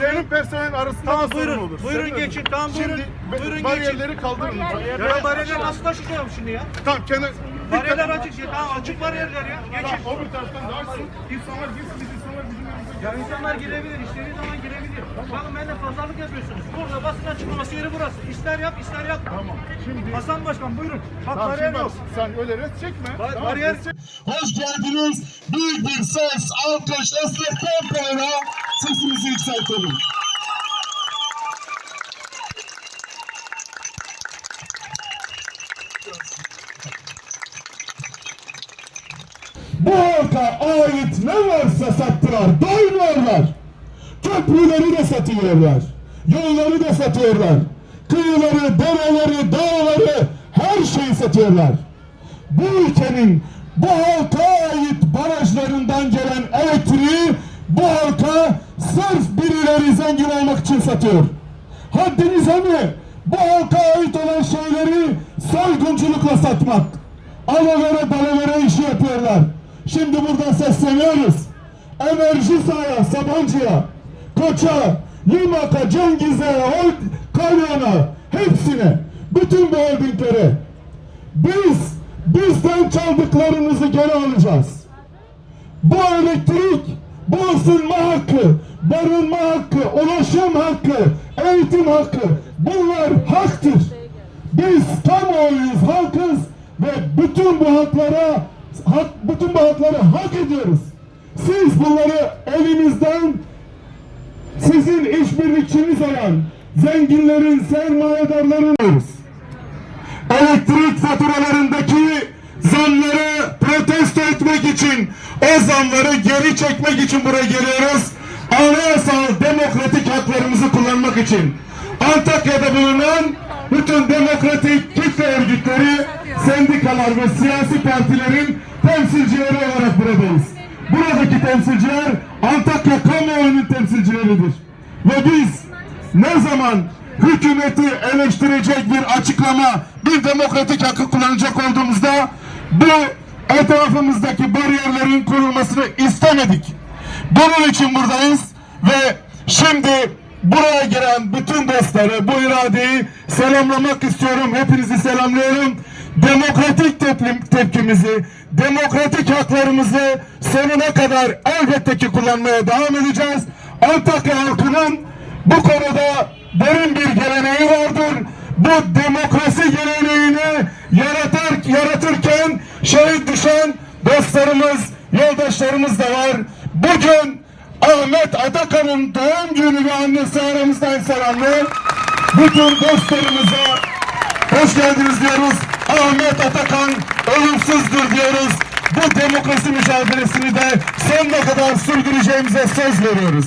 oldu? Senin personel arasında Tamam sorun buyurun. olur. Buyurun Senin- geçin. Tamam buyurun. Şimdi buyurun geçin. bariyerleri kaldırın. Ya bariyerler nasıl taşıyacağım şimdi ya? Tamam kenar. Bariyerler açık. Ya, tamam açık bariyerler ya. Geçin. O bir taraftan daha açsın. İnsanlar girsin, insanlar bizim Ya insanlar girebilir, istediği zaman girebilir. Bakın benimle pazarlık yapıyorsunuz. Burada basın açıklaması yeri burası. İster yap, ister yap. Tamam. Şimdi Hasan Başkan buyurun. Bak Tamam, bariyer yok. sen öyle res çekme. Ba- Tamam, bariyer- çek- Hoş geldiniz. Büyük bir ses, alkış, esnaf kampanyana sesimizi yükseltelim. Bu halka ait ne varsa sattılar, doymuyorlar. Köprüleri de satıyorlar, yolları da satıyorlar. Kıyıları, dereleri, dağları, her şeyi satıyorlar bu ülkenin bu halka ait barajlarından gelen elektriği bu halka sırf birileri zengin olmak için satıyor. Haddinize mi? Bu halka ait olan şeyleri soygunculukla satmak. Alavere dalavere işi yapıyorlar. Şimdi buradan sesleniyoruz. Enerji sahaya, Sabancı'ya, Koç'a, Limak'a, Cengiz'e, Kalyon'a, hepsine, bütün bu holdinglere biz bizden çaldıklarınızı geri alacağız. Bu elektrik, bu ısınma hakkı, barınma hakkı, ulaşım hakkı, eğitim hakkı bunlar haktır. Biz kamuoyuyuz, halkız ve bütün bu haklara hak, bütün bu hakları hak ediyoruz. Siz bunları elinizden sizin işbirlikçiniz olan zenginlerin, sermayedarların elektrik faturalarındaki zamları protesto etmek için o zamları geri çekmek için buraya geliyoruz. Anayasal demokratik haklarımızı kullanmak için. Antakya'da bulunan bütün demokratik kitle örgütleri, sendikalar ve siyasi partilerin temsilcileri olarak buradayız. Buradaki temsilciler Antakya kamuoyunun temsilcileridir. Ve biz ne zaman hükümeti eleştirecek bir açıklama, bir demokratik hakkı kullanacak olduğumuzda bu etrafımızdaki bariyerlerin kurulmasını istemedik. Bunun için buradayız ve şimdi buraya giren bütün dostları bu iradeyi selamlamak istiyorum. Hepinizi selamlıyorum. Demokratik tepki- tepkimizi, demokratik haklarımızı sonuna kadar elbette ki kullanmaya devam edeceğiz. Antakya halkının bu konuda derin bir geleneği vardır. Bu demokrasi geleneğini yaratar, yaratırken şehit düşen dostlarımız, yoldaşlarımız da var. Bugün Ahmet Atakan'ın doğum günü ve annesi aramızdan selamlar. Bütün dostlarımıza hoş geldiniz diyoruz. Ahmet Atakan ölümsüzdür diyoruz. Bu demokrasi mücadelesini de sonuna kadar sürdüreceğimize söz veriyoruz.